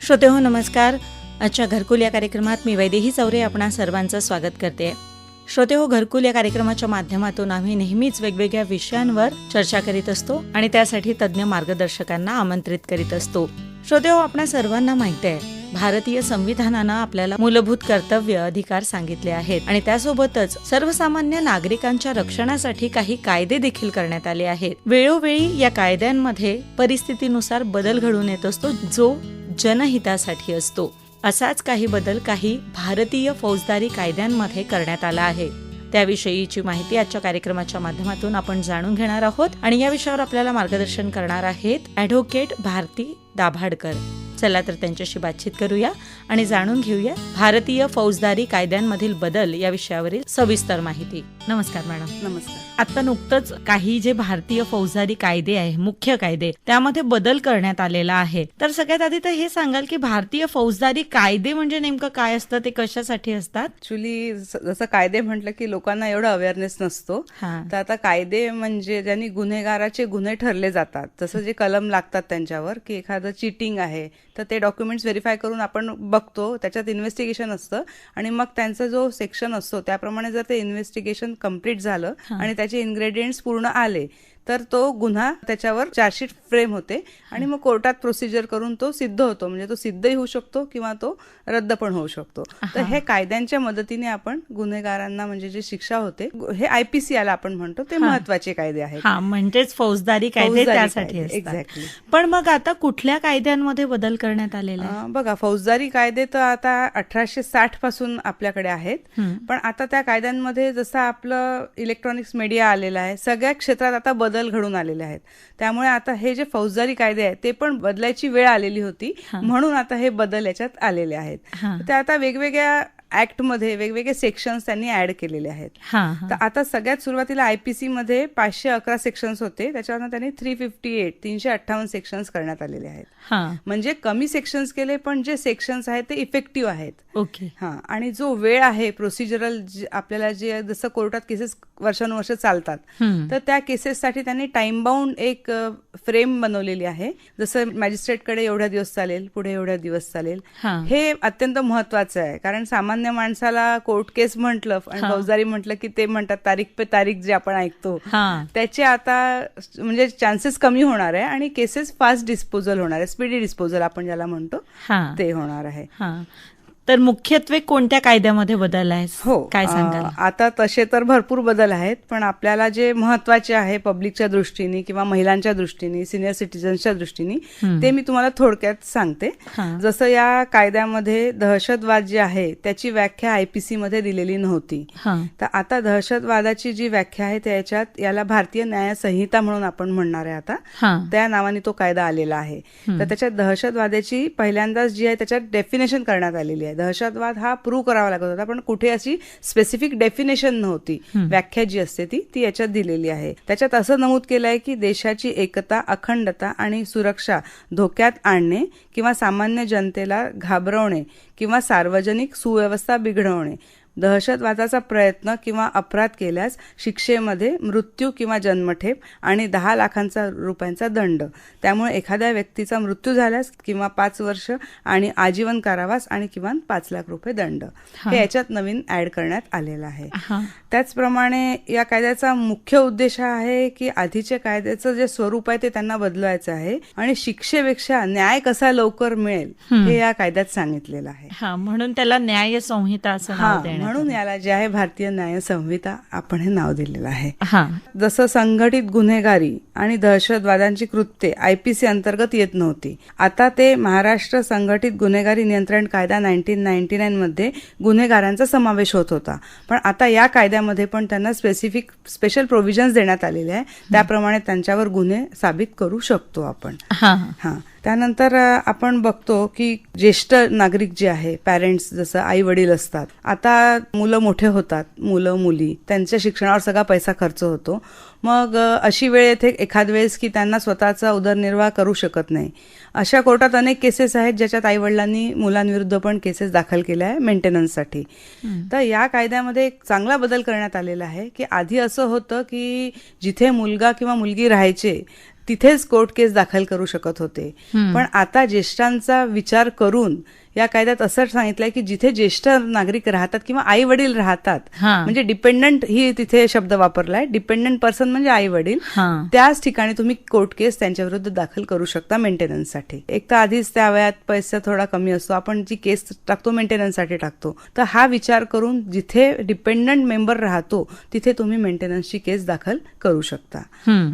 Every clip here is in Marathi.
श्रोते हो नमस्कार. आजच्या घरकुल या कार्यक्रमात मी वैदेही चौरे आपणा सर्वांचं स्वागत करते. श्रोते हो घरकुल या कार्यक्रमाच्या माध्यमातून आम्ही नेहमीच वेगवेगळ्या विषयांवर चर्चा करीत असतो आणि त्यासाठी तज्ज्ञ मार्गदर्शकांना आमंत्रित करीत असतो. श्रोते हो आपणा सर्वांना माहिती आहे भारतीय संविधानानं आपल्याला मूलभूत कर्तव्य अधिकार सांगितले आहेत आणि त्यासोबतच सर्वसामान्य नागरिकांच्या रक्षणासाठी काही कायदे देखील करण्यात आले आहेत. वेळोवेळी या कायद्यांमध्ये परिस्थितीनुसार बदल घडून येत असतो जो जनहितासाठी असतो. असाच काही बदल काही भारतीय फौजदारी कायद्यांमध्ये करण्यात आला आहे. त्याविषयीची माहिती आजच्या कार्यक्रमाच्या माध्यमातून आपण जाणून घेणार आहोत आणि या विषयावर आपल्याला मार्गदर्शन करणार आहेत ॲडव्होकेट भारती दाभाडकर. चला तर त्यांच्याशी बातचीत करूया आणि जाणून घेऊया भारतीय फौजदारी कायद्यांमधील बदल या विषयावरील सविस्तर माहिती. नमस्कार मॅडम. नमस्कार. आता नुकतंच काही जे भारतीय फौजदारी कायदे आहे मुख्य कायदे त्यामध्ये बदल करण्यात आलेला आहे. तर सगळ्यात आधी तर हे सांगाल की भारतीय फौजदारी कायदे म्हणजे नेमकं काय असतं ते कशासाठी असतात? ऍक्च्युली जसं कायदे म्हटलं की लोकांना एवढा अवेअरनेस नसतो. हा. तर आता कायदे म्हणजे ज्यांनी गुन्हेगाराचे गुन्हे ठरले जातात जसं जे कलम लागतात त्यांच्यावर की एखादं चिटिंग आहे तर ते डॉक्युमेंट्स व्हेरीफाय करून आपण बघतो त्याच्यात इन्व्हेस्टिगेशन असतं आणि मग त्यांचा जो सेक्शन असतो त्याप्रमाणे जर ते इन्व्हेस्टिगेशन कंप्लीट झालं आणि त्याचे इन्ग्रेडियंट्स पूर्ण आले तर तो गुन्हा त्याच्यावर चार्जशीट फ्रेम होते. आणि मग कोर्टात प्रोसिजर करून तो सिद्ध होतो. म्हणजे तो सिद्धही होऊ शकतो किंवा तो रद्द पण होऊ शकतो. तर हे. कायद्यांच्या मदतीने आपण गुन्हेगारांना म्हणजे जे शिक्षा होते हे आयपीसी आला आपण म्हणतो ते महत्त्वाचे कायदे आहेत. हा म्हणजेच फौजदारी कायदे त्यासाठी exactly. पण मग आता कुठल्या कायद्यांमध्ये बदल करण्यात आलेला बघा फौजदारी कायदे तर आता अठराशे साठपासून आपल्याकडे आहेत. पण आता त्या कायद्यांमध्ये जसं आपलं इलेक्ट्रॉनिक्स मीडिया आलेलं आहे सगळ्या क्षेत्रात आता बदल घडून आलेले आहेत. त्यामुळे आता हे जे फौजदारी कायदे आहेत ते पण बदलायची वेळ आलेली होती. म्हणून आता हे बदल याच्यात आलेले आहेत. ते आता वेगवेगळ्या ऍक्टमध्ये वेगवेगळे सेक्शन्स त्यांनी ऍड केलेले आहेत. तर आता सगळ्यात सुरुवातीला आयपीसी मध्ये पाचशे अकरा सेक्शन्स होते. त्याच्यावरनं त्यांनी थ्री फिफ्टी एट तीनशे अठ्ठावन्न सेक्शन्स करण्यात आलेले आहेत. हा. म्हणजे कमी सेक्शन्स केले पण जे सेक्शन्स आहेत ते इफेक्टिव्ह आहेत. ओके. हा. आणि जो वेळ आहे प्रोसिजरल आपल्याला जे जसं कोर्टात केसेस वर्षानुवर्ष चालतात. तर त्या केसेससाठी त्यांनी टाइम बाउंड एक फ्रेम बनवलेली आहे. जसं मॅजिस्ट्रेटकडे एवढ्या दिवस चालेल पुढे एवढ्या दिवस चालेल. हे अत्यंत महत्वाचं आहे. कारण सामान्य माणसाला कोर्ट केस म्हटलं आणि. फौजदारी म्हटलं की ते म्हणतात तारीख पे तारीख जे आपण ऐकतो. त्याचे आता म्हणजे चान्सेस कमी होणार आहे आणि केसेस फास्ट डिस्पोजल होणार आहे स्पीडी डिस्पोजल आपण ज्याला म्हणतो ते होणार आहे. तर मुख्यत्वे कोणत्या कायद्यामध्ये बदल आहे हो काय सांगाल? आता तसे तर भरपूर बदल आहेत पण आपल्याला जे महत्त्वाचे आहे पब्लिकच्या दृष्टीने किंवा महिलांच्या दृष्टीने सिनियर सिटीजन्सच्या दृष्टीने. ते मी तुम्हाला थोडक्यात सांगते. जसं या कायद्यामध्ये दहशतवाद जे आहे त्याची व्याख्या आयपीसी मध्ये दिलेली नव्हती. तर आता दहशतवादाची जी व्याख्या आहे त्याच्यात याला भारतीय न्याय संहिता म्हणून आपण म्हणणार आहे आता. हा. त्या नावाने तो कायदा आलेला आहे. तर त्याच्यात दहशतवादाची पहिल्यांदाच जी आहे त्याच्यात डेफिनेशन करण्यात आलेली आहे. दहशतवाद हा प्रूव्ह करावा लागत होता. पण कुठे अशी स्पेसिफिक डेफिनेशन नव्हती. व्याख्या जी असते ती ती याच्यात दिलेली आहे. त्याच्यात असं नमूद केलं आहे की देशाची एकता अखंडता आणि सुरक्षा धोक्यात आणणे किंवा सामान्य जनतेला घाबरवणे किंवा सार्वजनिक सुव्यवस्था बिघडवणे दहशतवादाचा प्रयत्न किंवा अपराध केल्यास शिक्षेमध्ये मृत्यू किंवा जन्मठेप आणि दहा लाखांचा रुपयांचा दंड. त्यामुळे एखाद्या व्यक्तीचा मृत्यू झाल्यास किंवा पाच वर्ष आणि आजीवन कारावास आणि किमान पाच लाख रुपये दंड. हे. याच्यात नवीन ऍड करण्यात आलेलं आहे. त्याचप्रमाणे या कायद्याचा मुख्य उद्देश आहे की आधीच्या कायद्याचं जे स्वरूप आहे ते त्यांना बदलवायचं आहे आणि शिक्षेपेक्षा न्याय कसा लवकर मिळेल हे या कायद्यात सांगितलेलं आहे. म्हणून त्याला न्याय संहिता असं हा. म्हणून याला जे आहे भारतीय न्याय संहिता आपण हे नाव दिलेलं आहे. हा. जसं संघटित गुन्हेगारी आणि दहशतवादांची कृत्ये आयपीसी अंतर्गत येत नव्हती आता ते महाराष्ट्र संघटित गुन्हेगारी नियंत्रण कायदा नाईन्टीन नाईन्टी नाईन मध्ये गुन्हेगारांचा समावेश होत होता. पण आता या कायद्यामध्ये पण त्यांना स्पेसिफिक स्पेशल प्रोव्हिजन्स देण्यात आलेले आहे. त्याप्रमाणे त्यांच्यावर गुन्हे साबित करू शकतो आपण. हा. त्यानंतर आपण बघतो की ज्येष्ठ नागरिक जे आहे पॅरेंट्स जसं आई वडील असतात आता मुलं मोठे होतात मुलं मुली त्यांच्या शिक्षणावर सगळा पैसा खर्च होतो. मग अशी वेळ येते एखाद वेळेस की त्यांना स्वतःचा उदरनिर्वाह करू शकत नाही. अशा कोर्टात अनेक केसेस आहेत ज्याच्यात आई वडिलांनी मुलांविरुद्ध पण केसेस दाखल केल्या आहे मेंटेनन्ससाठी तर या कायद्यामध्ये एक चांगला बदल करण्यात आलेला आहे की आधी असं होतं की जिथे मुलगा किंवा मुलगी राहायचे तिथेच कोर्ट केस दाखल करू शकत होते. पण आता ज्येष्ठांचा विचार करून या कायद्यात असं सांगितलंय की जिथे ज्येष्ठ नागरिक राहतात किंवा आई वडील राहतात. म्हणजे डिपेंडंट ही तिथे शब्द वापरलाय डिपेंडंट पर्सन म्हणजे आई वडील. त्याच ठिकाणी तुम्ही कोर्ट केस त्यांच्या विरुद्ध दाखल करू शकता मेंटेनन्ससाठी एक तर आधीच त्या वयात पैसा थोडा कमी असतो आपण जी केस टाकतो मेंटेनन्ससाठी टाकतो तर हा विचार करून जिथे डिपेंडंट मेंबर राहतो तिथे तुम्ही मेंटेनन्सची केस दाखल करू शकता.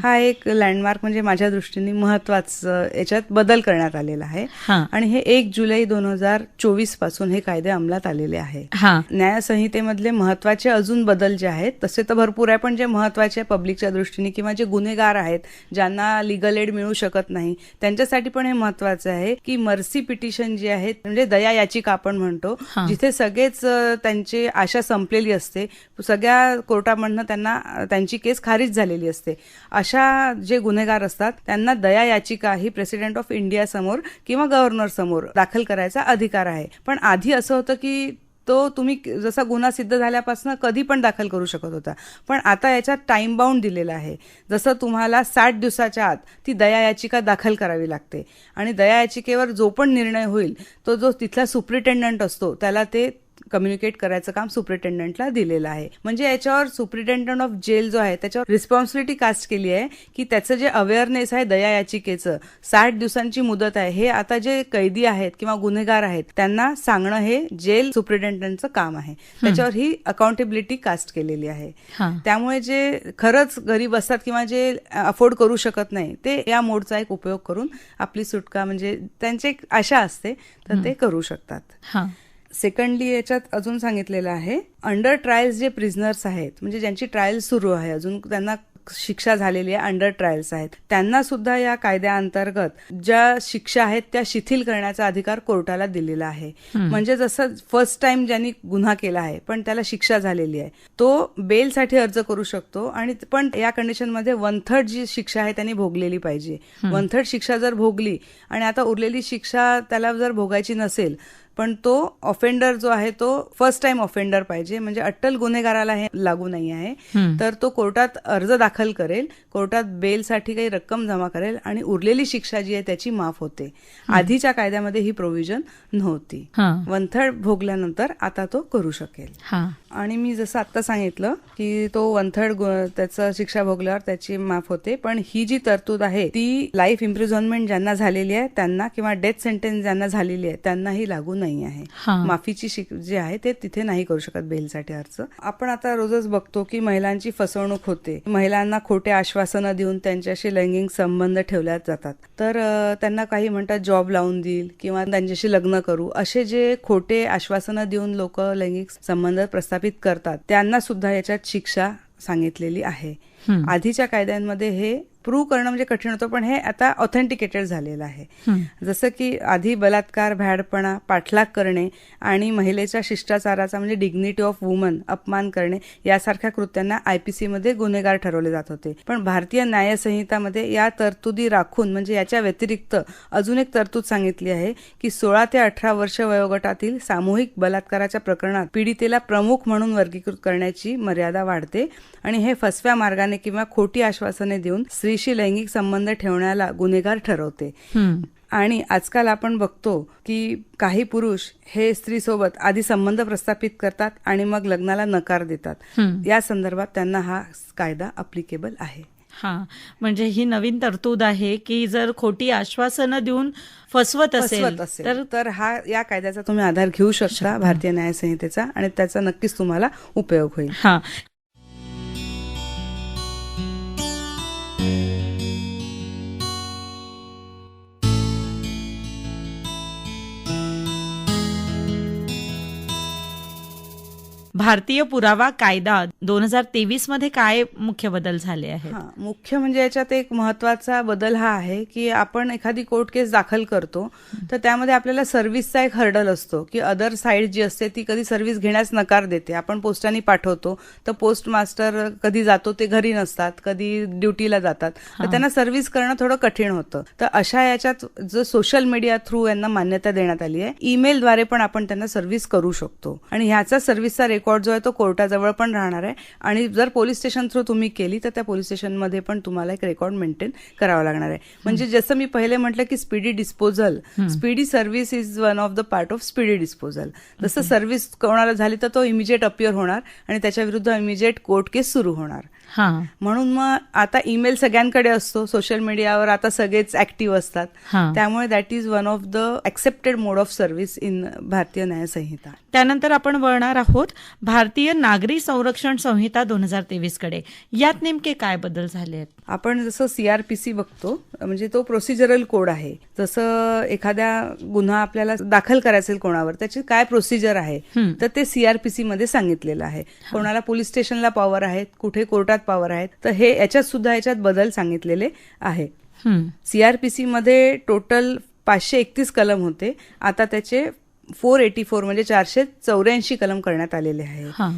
हा एक लँडमार्क म्हणजे माझ्या दृष्टीने महत्वाचं याच्यात बदल करण्यात आलेला आहे. आणि हे एक जुलै दोन हजार चोवीसपासून हे कायदे अंमलात आलेले आहे. हा. न्यायसंहितेमधले महत्त्वाचे अजून बदल जे आहेत तसे तर भरपूर आहे पण जे महत्त्वाचे आहे पब्लिकच्या दृष्टीने किंवा जे गुन्हेगार आहेत ज्यांना लिगल एड मिळू शकत नाही त्यांच्यासाठी पण हे महत्वाचं आहे की मर्सी पिटिशन जी आहेत म्हणजे दया याचिका आपण म्हणतो. जिथे सगळेच त्यांची आशा संपलेली असते सगळ्या कोर्टामधनं त्यांना त्यांची केस खारिज झालेली असते. अशा जे गुन्हेगार असतात त्यांना दया याचिका ही प्रेसिडेंट ऑफ इंडिया समोर किंवा गव्हर्नर समोर दाखल करायचा अधिकार आहे. पण आधी असं होतं की तो तुम्ही जसा गुन्हा सिद्ध झाल्यापासून कधी पण दाखल करू शकत होता. पण आता याच्यात टाइम बाउंड दिलेला आहे. जसं तुम्हाला साठ दिवसाच्या आत ती दया याचिका दाखल करावी लागते. आणि दया याचिकेवर जो पण निर्णय होईल तो जो तिथला सुप्रिटेंडंट असतो त्याला ते कम्युनिकेट करायचं काम सुप्रिटेंडंटला दिलेलं आहे. म्हणजे याच्यावर सुप्रिटेंडंट ऑफ जेल जो आहे त्याच्यावर रिस्पॉन्सिबिलिटी कास्ट केली आहे की त्याचं जे अवेअरनेस आहे दया याचिकेचं साठ दिवसांची मुदत आहे हे आता जे कैदी आहेत किंवा गुन्हेगार आहेत त्यांना सांगणं हे जेल सुप्रिटेंडंटचं काम आहे. त्याच्यावर ही अकाउंटेबिलिटी कास्ट केलेली आहे. त्यामुळे जे खरंच गरीब असतात किंवा जे अफोर्ड करू शकत नाही ते या मोडचा एक उपयोग करून आपली सुटका म्हणजे त्यांची एक आशा असते तर ते करू शकतात. सेकंडली याच्यात अजून सांगितलेलं आहे अंडर ट्रायल्स जे प्रिझनर्स आहेत म्हणजे ज्यांची ट्रायल सुरू आहे अजून त्यांना शिक्षा झालेली आहे अंडर ट्रायल्स आहेत. त्यांना सुद्धा या कायद्याअंतर्गत ज्या शिक्षा आहेत त्या शिथिल करण्याचा अधिकार कोर्टाला दिलेला आहे. म्हणजे जसं फर्स्ट टाइम ज्यांनी गुन्हा केला आहे पण त्याला शिक्षा झालेली आहे. तो बेलसाठी अर्ज करू शकतो आणि पण या कंडिशनमध्ये वन थर्ड जी शिक्षा आहे त्यांनी भोगलेली पाहिजे. वन थर्ड शिक्षा जर भोगली आणि आता उरलेली शिक्षा त्याला जर भोगायची नसेल पण तो ऑफेंडर जो आहे तो फर्स्ट टाइम ऑफेंडर पाहिजे. म्हणजे अट्टल गुन्हेगाराला हे लागू नाही आहे. तर तो कोर्टात अर्ज दाखल करेल कोर्टात बेलसाठी काही रक्कम जमा करेल आणि उरलेली शिक्षा जी आहे त्याची माफ होते. आधीच्या कायद्यामध्ये ही प्रोव्हिजन नव्हती. वन थर्ड भोगल्यानंतर आता तो करू शकेल. आणि मी जसं आत्ता सांगितलं की तो वन थर्ड त्याचं शिक्षा भोगल्यावर त्याची माफ होते. पण ही जी तरतूद आहे ती लाईफ इम्प्रिझॉनमेंट ज्यांना झालेली आहे त्यांना किंवा डेथ सेंटेन्स ज्यांना झालेली आहे त्यांनाही लागू नाही. आहे. हा. माफीची शिक जे आहे ते तिथे नाही करू शकत बेलसाठी अर्ज. आपण आता रोजच बघतो की महिलांची फसवणूक होते. महिलांना खोटे आश्वासनं देऊन त्यांच्याशी लैंगिक संबंध ठेवल्या जातात. तर त्यांना काही म्हणतात जॉब लावून देईल किंवा त्यांच्याशी लग्न करू. असे जे खोटे आश्वासनं देऊन लोक लैंगिक संबंध प्रस्थापित करतात त्यांना सुद्धा याच्यात शिक्षा सांगितलेली आहे. आधीच्या कायद्यांमध्ये हे प्रूव्ह करणं म्हणजे कठीण होतं पण हे आता ऑथेंटिकेटेड झालेलं आहे. जसं की आधी बलात्कार भ्याडपणा पाठलाग करणे आणि महिलेच्या शिष्टाचाराचा म्हणजे डिग्निटी ऑफ वुमन अपमान करणे यासारख्या कृत्यांना आयपीसी मध्ये गुन्हेगार ठरवले जात होते पण भारतीय न्याय संहितामध्ये या तरतुदी राखून म्हणजे याच्या व्यतिरिक्त अजून एक तरतूद सांगितली आहे की सोळा ते अठरा वर्ष वयोगटातील सामूहिक बलात्काराच्या प्रकरणात पीडितेला प्रमुख म्हणून वर्गीकृत करण्याची मर्यादा वाढते आणि हे फसव्या मार्गाने किंवा खोटी आश्वासने देऊन स्त्रीशी लैंगिक संबंध ठेवण्याला गुन्हेगार ठरवते. आणि आजकाल आपण बघतो की काही पुरुष हे स्त्रीसोबत आधी संबंध प्रस्थापित करतात आणि मग लग्नाला नकार देतात. या संदर्भात त्यांना हा कायदा अप्लिकेबल आहे. हा. म्हणजे ही नवीन तरतूद आहे की जर खोटी आश्वासनं देऊन फसवत असेल फसवत असेल तर तर हा या कायद्याचा तुम्ही आधार घेऊ शकता भारतीय न्याय संहितेचा आणि त्याचा नक्कीच तुम्हाला उपयोग होईल. हा. भारतीय पुरावा कायदा दोन हजार तेवीसमध्ये काय मुख्य बदल झाले आहेत? हा मुख्य म्हणजे याच्यात एक महत्त्वाचा बदल हा आहे की आपण एखादी कोर्ट केस दाखल करतो तर त्यामध्ये आपल्याला सर्व्हिसचा एक हर्डल असतो की अदर साईड जी असते ती कधी सर्व्हिस घेण्यास नकार देते. आपण पोस्टाने पाठवतो तर पोस्ट मास्टर कधी जातो ते घरी नसतात कधी ड्युटीला जातात. तर त्यांना सर्व्हिस करणं थोडं कठीण होतं. तर अशा याच्यात जो सोशल मीडिया थ्रू यांना मान्यता देण्यात आली आहे ईमेलद्वारे पण आपण त्यांना सर्व्हिस करू शकतो. आणि ह्याचा सर्व्हिसचा रेकॉर्ड रेकॉर्ड जो आहे तो कोर्टाजवळ पण राहणार आहे. आणि जर पोलीस स्टेशन थ्रू तुम्ही केली तर त्या पोलीस स्टेशनमध्ये पण तुम्हाला एक रेकॉर्ड मेंटेन करावा लागणार आहे. म्हणजे जसं मी पहिले म्हटलं की speedy disposal speedy service is one of the part of speedy disposal. जसं सर्व्हिस कोणाला झाली तर तो इमिजिएट अपियर होणार आणि त्याच्या विरुद्ध इमिजिएट कोर्ट केस सुरू होणार. म्हणून मग आता ईमेल सगळ्यांकडे असतो सोशल मीडियावर आता सगळेच ऍक्टिव्ह असतात. त्यामुळे that is one of the accepted mode of service in Bharatiya Nyaya Sanhita त्यानंतर आपण वळणार आहोत भारतीय नागरी संरक्षण संहिता दोन हजार तेवीसकडे यात नेमके काय बदल झाले आहेत? आपण जसं सीआरपीसी बघतो म्हणजे तो प्रोसिजरल कोड आहे. जसं एखाद्या गुन्हा आपल्याला दाखल करायचा असेल कोणावर त्याची काय प्रोसिजर आहे. तर ते सीआरपीसी मध्ये सांगितलेलं आहे. कोणाला पोलीस स्टेशनला पॉवर आहेत कुठे कोर्टात पॉवर आहेत तर हे याच्यात सुद्धा याच्यात बदल सांगितलेले आहे. सीआरपीसी मध्ये टोटल पाचशे एकतीस कलम होते. आता त्याचे फोर एटी फोर म्हणजे चारशे चौऱ्याऐंशी कलम करण्यात आलेले आहे हा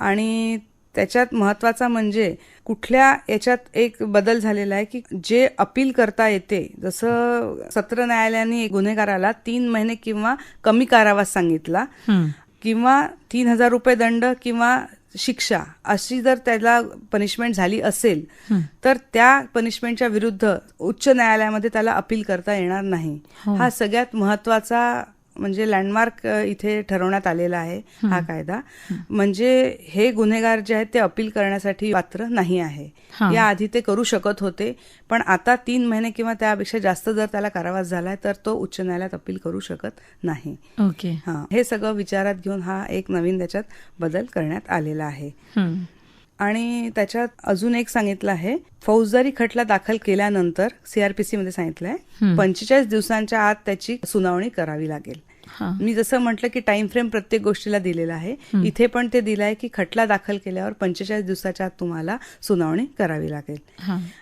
आणि त्याच्यात महत्त्वाचा म्हणजे कुठल्या याच्यात एक बदल झालेला आहे की जे अपील करता येते जसं सत्र न्यायालयाने गुन्हेगाराला तीन महिने किंवा कमी कारावास सांगितला. किंवा तीन हजार रुपये दंड किंवा शिक्षा अशी जर त्याला पनिशमेंट झाली असेल तर त्या पनिशमेंटच्या विरुद्ध उच्च न्यायालयामध्ये त्याला अपील करता येणार नाही हो. हा सगळ्यात महत्त्वाचा म्हणजे लँडमार्क इथे ठरवण्यात आलेला आहे हा कायदा. म्हणजे हे गुन्हेगार जे आहेत ते अपील करण्यासाठी पात्र नाही आहे. या आधी ते करू शकत होते पण आता तीन महिने किंवा त्यापेक्षा जास्त जर त्याला कारावास झालाय तर तो उच्च न्यायालयात अपील करू शकत नाही. ओके. हा. हे सगळं विचारात घेऊन हा एक नवीन त्याच्यात बदल करण्यात आलेला आहे. आणि त्याच्यात अजून एक सांगितलं आहे फौजदारी खटला दाखल केल्यानंतर सीआरपीसी मध्ये. पंचेचाळीस दिवसांच्या आत त्याची सुनावणी करावी लागेल. मी जसं म्हटलं की टाइम फ्रेम प्रत्येक गोष्टीला दिलेला आहे. इथे पण ते दिलं आहे की खटला दाखल केल्यावर पंचेचाळीस दिवसाच्या आत तुम्हाला सुनावणी करावी लागेल.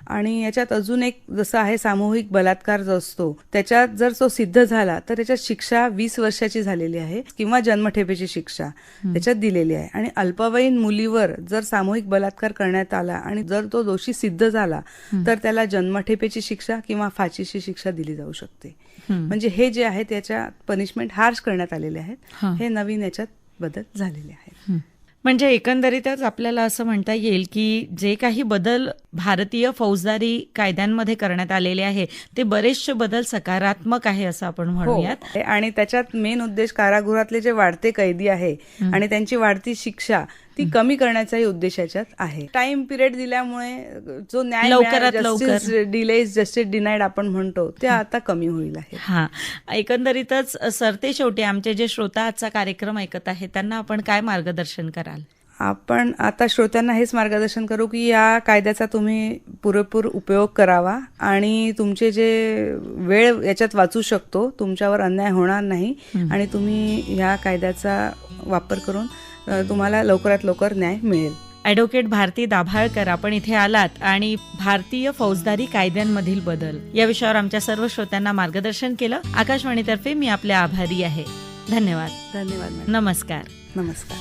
आणि याच्यात अजून एक जसं आहे सामूहिक बलात्कार जो असतो त्याच्यात जर तो सिद्ध झाला तर त्याच्यात शिक्षा वीस वर्षाची झालेली आहे किंवा जन्मठेपेची शिक्षा त्याच्यात दिलेली आहे. आणि अल्पवयीन मुलीवर जर सामूहिक बलात्कार करण्यात आला आणि जर तो दोषी सिद्ध झाला तर त्याला जन्मठेपेची शिक्षा किंवा फाशीची शिक्षा दिली जाऊ शकते. म्हणजे हे जे आहे त्याच्या पनिशमेंट हार्श करण्यात आलेले. आहेत हे नवीन याच्यात बदल झालेले आहेत. म्हणजे एकंदरीतच आपल्याला असं म्हणता येईल की जे काही बदल भारतीय फौजदारी कायद्यांमध्ये करण्यात आलेले आहे ते बरेचसे बदल सकारात्मक आहे असं आपण म्हणूयात हो. आणि त्याच्यात मेन उद्देश कारागृहातले जे वाढते कैदी आहे आणि त्यांची वाढती शिक्षा ती कमी करण्याचाही उद्देश याच्यात आहे. टाइम पिरियड दिल्यामुळे जो न्याय लवकरात लवकर. डिलेज जस्टिस डिनाईड आपण म्हणतो ते आता कमी होईल आहे. हा. एकंदरीतच सरते शेवटी आमचे जे श्रोता आजचा कार्यक्रम ऐकत आहेत त्यांना आपण काय मार्गदर्शन कराल? आपण आता श्रोत्यांना हेच मार्गदर्शन करू की या कायद्याचा तुम्ही पुरेपूर उपयोग करावा आणि तुमचे जे वेळ याच्यात वाचू शकतो तुमच्यावर अन्याय होणार नाही आणि तुम्ही ह्या कायद्याचा वापर करून तुम्हाला लवकरात लवकर न्याय मिळेल. ॲडव्होकेट भारती दाभाळकर आपण इथे आलात आणि भारतीय फौजदारी कायद्यांमधील बदल. या विषयावर आमच्या सर्व श्रोत्यांना मार्गदर्शन केलं. आकाशवाणीतर्फे मी आपले आभारी आहे. धन्यवाद. धन्यवाद नमस्कार. नमस्कार.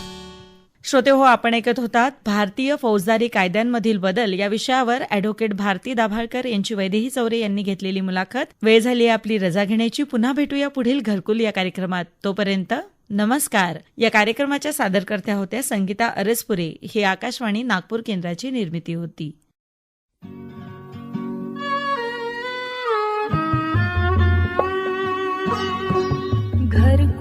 श्रोते हो आपण ऐकत होतात भारतीय फौजदारी कायद्यांमधील बदल. या विषयावर अॅडव्होकेट भारती दाभाळकर यांची वैदेही चौरे यांनी घेतलेली मुलाखत. वेळ झाली आपली रजा घेण्याची. पुन्हा भेटूया पुढील घरकुल या कार्यक्रमात. तोपर्यंत नमस्कार. या कार्यक्रमाच्या सादरकर्त्या होत्या संगीता अरसपुरे. ही आकाशवाणी नागपूर केंद्राची निर्मिती होती. घर